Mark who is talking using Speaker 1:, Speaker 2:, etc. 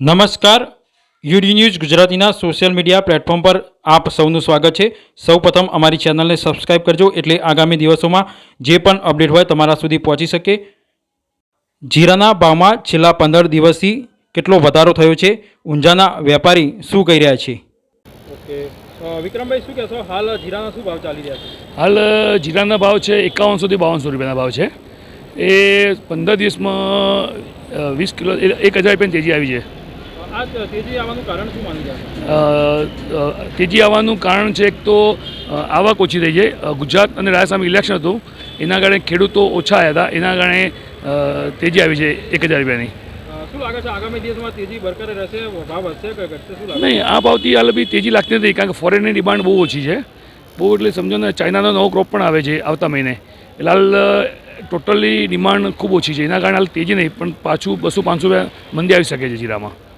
Speaker 1: નમસ્કાર. UD news ગુજરાતીના social media platform પર આપ સૌનું સ્વાગત છે. સૌપ્રથમ અમારી ચેનલને સબસ્ક્રાઇબ કરજો એટલે આગામી દિવસોમાં જે પણ અપડેટ હોય તમારા સુધી પહોંચી શકે. જીરાના ભાવમાં છેલ્લા પંદર દિવસથી કેટલો વધારો થયો છે? ઊંઝાના વેપારી શું કહી રહ્યા છે? ઓકે. વિક્રમભાઈ શું કહેશો? હાલ જીરાના શું ભાવ ચાલી રહ્યા છે?
Speaker 2: હાલ જીરાના ભાવ છે એકાવનસોથી બાવનસો રૂપિયાના ભાવ છે. એ પંદર દિવસમાં વીસ કિલો એક હજાર રૂપિયાની તેજી આવી છે.
Speaker 1: તેજી આવવાનું કારણ શું માની રહ્યા
Speaker 2: અ, અ, તેજી આવવાનું કારણ છે એક તો આવક ઓછી થઈ છે ગુજરાત અને રાજસ્થાનમાં ઇલેક્શન હતું. એના કારણે ખેડૂતો ઓછા આવ્યા હતા. એના કારણે તેજી આવી છે એક હજાર રૂપિયાની.
Speaker 1: શું લાગે છે આગામી દિવસમાં તેજી બરકરાર રહેશે ભાવ વધશે કે ઘટશે? શું
Speaker 2: નહીં આ ભાવથી હાલ બી તેજી લાગતી નથી કારણ કે ફોરેનની ડિમાન્ડ બહુ ઓછી છે. બહુ એટલે સમજો ને ચાઇનાનો નવો ક્રોપ પણ આવે છે આવતા મહિને. એટલે હાલ ટોટલી ડિમાન્ડ ખૂબ ઓછી છે. એના કારણે હાલ તેજી નહીં પણ પાછું બસો પાંચસો રૂપિયા મંદી આવી શકે છે જીરામાં.